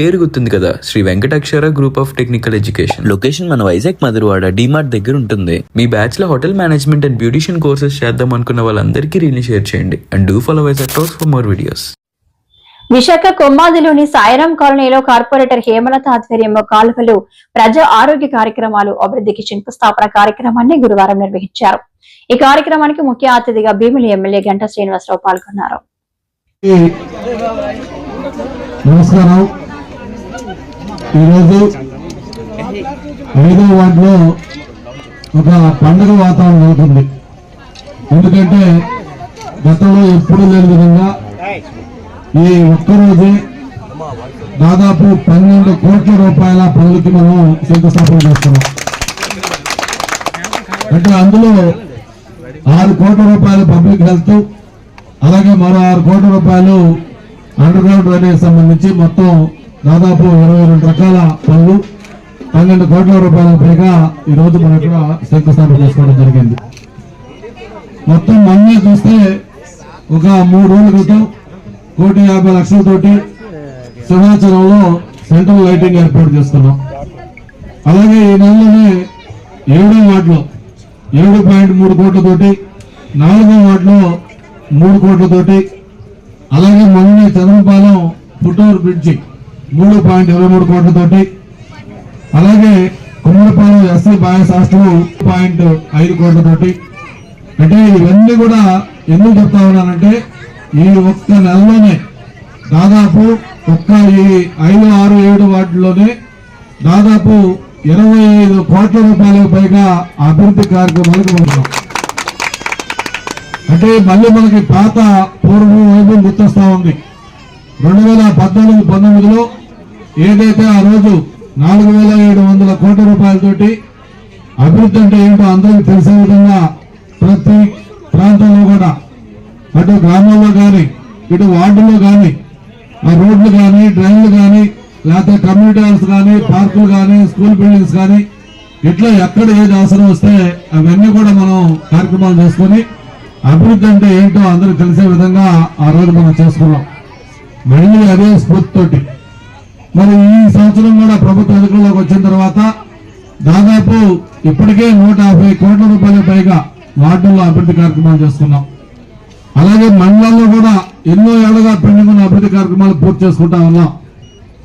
పేరు గుర్తుంది కదా? Sri Venkatakshara group of technical education location మన వైజాగ్ మధురవాడ డిమార్ట్ దగ్గర ఉంటుంది. మీ బ్యాచ్లో hotel management and beautician courses చేద్దాం అనుకున్న వాళ్ళందరికీ రీల్ని షేర్ చేయండి. And do follow Vizag talks for more videos Visakha కొమ్మాదిలోని Sairam కాలనీలో కార్పొరేటర్ హేమలత ఆధ్వర్యంలో కాలువలు ప్రజా ఆరోగ్య కార్యక్రమాలు అభివృద్ధికి శంకుస్థాపన కార్యక్రమాన్ని గురువారం నిర్వహించారు. ఈ కార్యక్రమానికి ముఖ్య అతిథిగా భీమిలి ఎమ్మెల్యే గంటా శ్రీనివాసరావు పాల్గొన్నారు. నమస్కారం. ఈరోజు ఐదో వార్డులో ఒక పండుగ వాతావరణం ఉంటుంది ఎందుకంటే గతంలో ఎప్పుడు లేని విధంగా ఈ ఒక్కరోజే దాదాపు పన్నెండు కోట్ల రూపాయల పనులకి మనం శంకుస్థాపన చేస్తున్నాం. అంటే అందులో ఆరు కోట్ల రూపాయలు పబ్లిక్ హెల్త్ అలాగే మరో ఆరు కోట్ల రూపాయలు అండర్ గ్రౌండ్ డ్రైనేజ్ సంబంధించి మొత్తం దాదాపు ఇరవై రెండు రకాల పనులు పన్నెండు కోట్ల రూపాయల పైగా ఈ రోజు మనం ఇక్కడ శంకుస్థాపన చేసుకోవడం జరిగింది. మొత్తం అన్నీ చూస్తే ఒక మూడు రోజుల క్రితం కోటి యాభై లక్షలతోటి సింహాచలంలో సెంట్రల్ లైటింగ్ ఏర్పాటు చేస్తున్నాం. అలాగే ఈ నెలలోనే ఏడో వార్డులో ఏడు పాయింట్ మూడు కోట్లతోటి నాలుగో వార్డులో మూడు కోట్లతోటి అలాగే మొన్న చంద్రపాలెం పుట్టూరు బ్రిడ్జి మూడు పాయింట్ ఇరవై మూడు కోట్లతోటి. అలాగే Kummadipalem SC boys hostel point ఐదు కోట్లతోటి. అంటే ఇవన్నీ కూడా ఎందుకు చెప్తా ఉన్నానంటే ఈ ఒక్క నెలలోనే దాదాపు ఒక్క ఈ ఐదు ఆరు ఏడు వాటిలోనే దాదాపు ఇరవై ఐదు కోట్ల రూపాయలకు పైగా అభివృద్ధి కార్యక్రమాలకు వెళ్తున్నాం అంటే మళ్ళీ మనకి పాత పూర్వం వైపు గుర్తొస్తా ఉంది. రెండు వేల పద్నాలుగు పంతొమ్మిదిలో ఏదైతే ఆ రోజు నాలుగు వేల ఏడు వందల కోట్ల రూపాయలతోటి అభివృద్ధి అంటే ఏంటో అందరికీ తెలిసే విధంగా ప్రతి ప్రాంతంలో కూడా అటు గ్రామాల్లో కానీ ఇటు వార్డులో కానీ ఆ రోడ్లు కానీ డ్రైన్లు కానీ లేకపోతే కమ్యూనిటీ హాల్స్ కానీ పార్కులు కానీ స్కూల్ బిల్డింగ్స్ కానీ ఇట్లా ఎక్కడ ఏది అవసరం వస్తే అవన్నీ కూడా మనం కార్యక్రమాలు చేసుకొని అభివృద్ధి అంటే ఏంటో అందరూ తెలిసే విధంగా ఆ రోజు మనం చేసుకున్నాం. మళ్ళీ అదే స్ఫూర్తితోటి మరి ఈ సంవత్సరం కూడా ప్రభుత్వ అధికారంలోకి వచ్చిన తర్వాత దాదాపు ఇప్పటికే నూట యాభై కోట్ల రూపాయల పైగా వార్డుల్లో అభివృద్ధి కార్యక్రమాలు చేసుకున్నాం అలాగే మండలాల్లో కూడా ఎన్నో ఏళ్ళుగా పెండింగ్ ఉన్న అభివృద్ధి కార్యక్రమాలు పూర్తి చేసుకుంటా ఉన్నాం.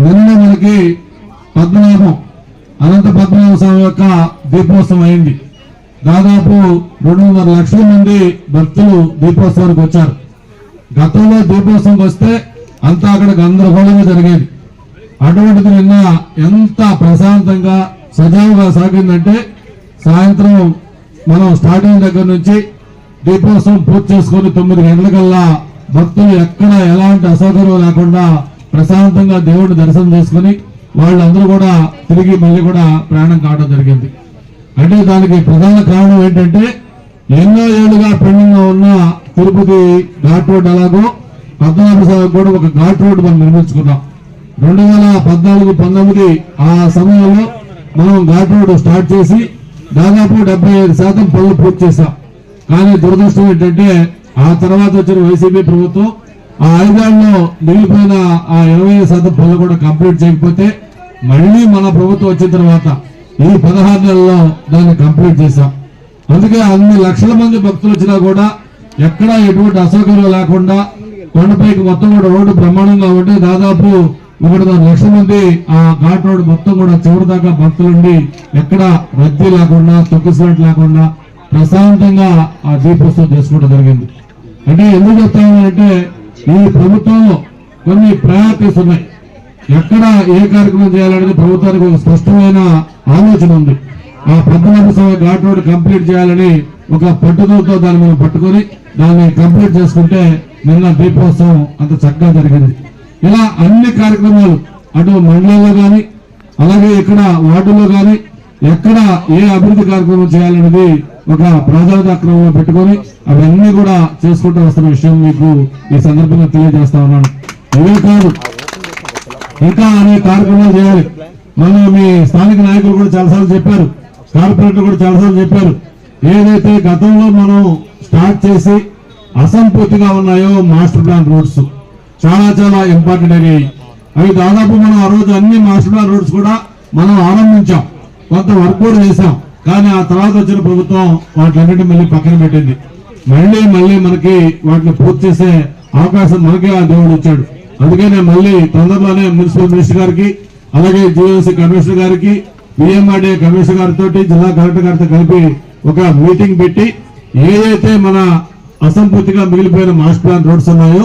నిన్న మనకి పద్మనాభం అనంత పద్మనాభ స్వామి యొక్క దీపోత్సవం అయింది. దాదాపు రెండున్నర లక్షల మంది భక్తులు దీపోత్సవానికి వచ్చారు. గతంలో దీపోత్సవంకి వస్తే అంతా అక్కడ గందరగోళంగా జరిగేది. అటువంటిది నిన్న ఎంత ప్రశాంతంగా సజావుగా సాగిందంటే సాయంత్రం మనం స్టార్టింగ్ దగ్గర నుంచి దీపోత్సవం పూర్తి చేసుకుని తొమ్మిది గంటలకల్లా భక్తులు ఎక్కడ ఎలాంటి అసౌకర్యం లేకుండా ప్రశాంతంగా దేవుడిని దర్శనం చేసుకుని వాళ్ళందరూ కూడా తిరిగి మళ్ళీ కూడా ప్రయాణం కావడం జరిగింది. అంటే దానికి ప్రధాన కారణం ఏంటంటే ఎన్నో ఏళ్ళుగా పెండింగ్ ఉన్న తిరుపతి ఘాట్ రోడ్ అలాగో పద్మనాభ స్వామి కూడా ఒక ఘాట్ రోడ్ మనం నిర్మించుకున్నాం. రెండు వేల పద్నాలుగు పంతొమ్మిది ఆ సమయంలో మనం ఘాట్ రోడ్ స్టార్ట్ చేసి దాదాపు డెబ్బై ఐదు శాతం పనులు పూర్తి చేశాం. కానీ దురదృష్టం ఏంటంటే ఆ తర్వాత వచ్చిన వైసీపీ ప్రభుత్వం ఆ ఐదేళ్ళలో మిగిలిపోయిన ఆ ఇరవై ఐదు శాతం పనులు కూడా కంప్లీట్ చేయకపోతే మళ్ళీ మన ప్రభుత్వం వచ్చిన తర్వాత ఈ పదహారు నెలల్లో దాన్ని కంప్లీట్ చేశాం. అందుకే అన్ని లక్షల మంది భక్తులు వచ్చినా కూడా ఎక్కడా ఎటువంటి అసౌకర్యం లేకుండా కొండపైకి మొత్తం కూడా రోడ్డు బ్రహ్మాండంగా ఉంటే దాదాపు ఇక్కడ లక్ష మంది ఆ ఘాట్ రోడ్ మొత్తం కూడా చివరి దాకా భక్తులుండి ఎక్కడ రద్దీ లేకుండా తొక్కిసలాట్ లేకుండా ప్రశాంతంగా ఆ దీపోత్సవం చేసుకోవడం జరిగింది. అంటే ఎందుకు చెప్తామంటే ఈ ప్రభుత్వంలో కొన్ని ప్రయారిటీస్ ఉన్నాయి. ఎక్కడ ఏ కార్యక్రమం చేయాలనేది ప్రభుత్వానికి ఒక స్పష్టమైన ఆలోచన ఉంది. ఆ Padmanabha Swamy ghat road complete చేయాలని ఒక పట్టుదలతో దాన్ని మనం పట్టుకొని దాన్ని కంప్లీట్ చేసుకుంటే నిన్న దీపోత్సవం అంత చక్కగా జరిగింది. ఇలా అన్ని కార్యక్రమాలు అటు మండలంలో కానీ అలాగే ఇక్కడ వార్డులో కానీ ఎక్కడ ఏ అభివృద్ధి కార్యక్రమం చేయాలనేది ఒక ప్రాధాన్యతక్రమంలో పెట్టుకొని అవన్నీ కూడా చేసుకుంటూ వస్తున్న విషయం మీకు ఈ సందర్భంగా తెలియజేస్తా ఉన్నాను. ఇవే కాదు ఇంకా అనేక కార్యక్రమాలు చేయాలి. మన మీ స్థానిక నాయకులు కూడా చాలాసార్లు చెప్పారు కార్పొరేటర్ కూడా చాలాసార్లు చెప్పారు. ఏదైతే గతంలో మనం స్టార్ట్ చేసి అసంపూర్తిగా ఉన్నాయో మాస్టర్ ప్లాన్ రూట్స్ చాలా చాలా ఇంపార్టెంట్ అయినాయి అవి దాదాపు మనం ఆ రోజు అన్ని మాస్టర్ రోడ్స్ రూట్స్ కూడా మనం ఆరంభించాం. కొంత వర్క్ కూడా చేసాం కానీ ఆ తర్వాత వచ్చిన ప్రభుత్వం వాటిలన్నిటి మళ్ళీ పక్కన పెట్టింది. మళ్ళీ మళ్ళీ మనకి వాటిని పూర్తి చేసే అవకాశం మనకే ఆ దేవుడు ఇచ్చాడు. అందుకే మళ్ళీ తొందరలోనే మున్సిపల్ మినిస్టర్ గారికి అలాగే జిఎంసీ కమిషనర్ గారికి పిఎంఆర్డీఏ కమిషనర్ గారితో జిల్లా కలెక్టర్ గారితో కలిపి ఒక మీటింగ్ పెట్టి ఏదైతే మన అసంపూర్తిగా మిగిలిపోయిన మాస్టర్ ప్లాన్ రోడ్స్ ఉన్నాయో